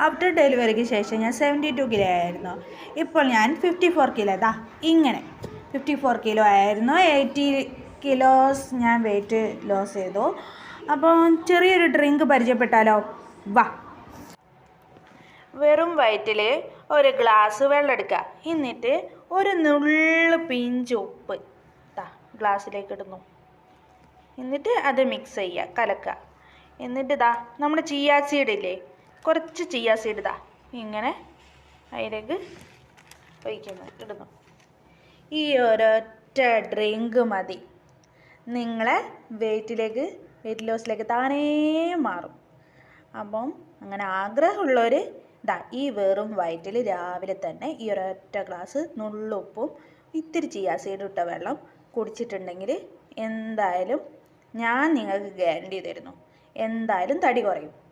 After ഡെലിവറിക്ക് ശേഷം ഞാൻ സെവന്റി ടു കിലോ ആയിരുന്നു. ഇപ്പോൾ ഞാൻ ഫിഫ്റ്റി ഫോർ കിലോ ഇതാ ഇങ്ങനെ. ഫിഫ്റ്റി ഫോർ കിലോ ആയിരുന്നു. എയ്റ്റി കിലോസ് ഞാൻ വെയിറ്റ് ലോസ് ചെയ്തു. അപ്പോൾ ചെറിയൊരു ഡ്രിങ്ക് പരിചയപ്പെട്ടാലോ? വാ. വെറും വയറ്റിൽ ഒരു ഗ്ലാസ് വെള്ളം എടുക്കുക. എന്നിട്ട് ഒരു നുള്ളു പിഞ്ച് ഉപ്പ്. താ ഗ്ലാസ്സിലേക്ക് ഇടുന്നു. എന്നിട്ട് അത് മിക്സ് ചെയ്യുക കലക്കുക. എന്നിട്ട് ഇതാ നമ്മുടെ ചിയാ സീഡ് ഇല്ലേ? കുറച്ച് ചിയ സീഡ് ഇതാ. ഇങ്ങനെ അതിലേക്ക് ഒഴിക്കുന്നു ഇടുന്നു. ഈ ഒരൊറ്റ ഡ്രിങ്ക് മതി. നിങ്ങളെ വെയിറ്റിലേക്ക് വെയിറ്റ് ലോസിലേക്ക് താനേ മാറും. അപ്പം അങ്ങനെ ആഗ്രഹമുള്ളവർ ഇതാ ഈ വെറും വയറ്റിൽ രാവിലെ തന്നെ ഈ ഒരൊറ്റ ഗ്ലാസ് നുള്ളുപ്പും ഇത്തിരി ചിയ സീഡ് ഇട്ട വെള്ളം കുടിച്ചിട്ടുണ്ടെങ്കിൽ എന്തായാലും ഞാൻ നിങ്ങൾക്ക് ഗ്യാരണ്ടി തരുന്നു. എന്തായാലും തടി കുറയും.